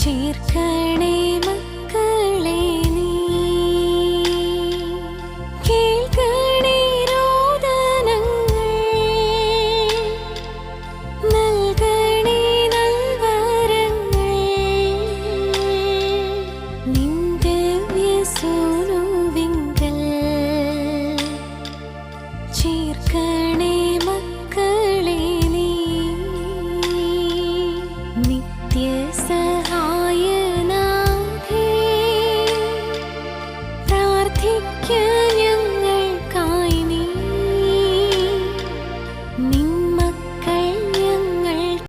ചേർക്കണേ can't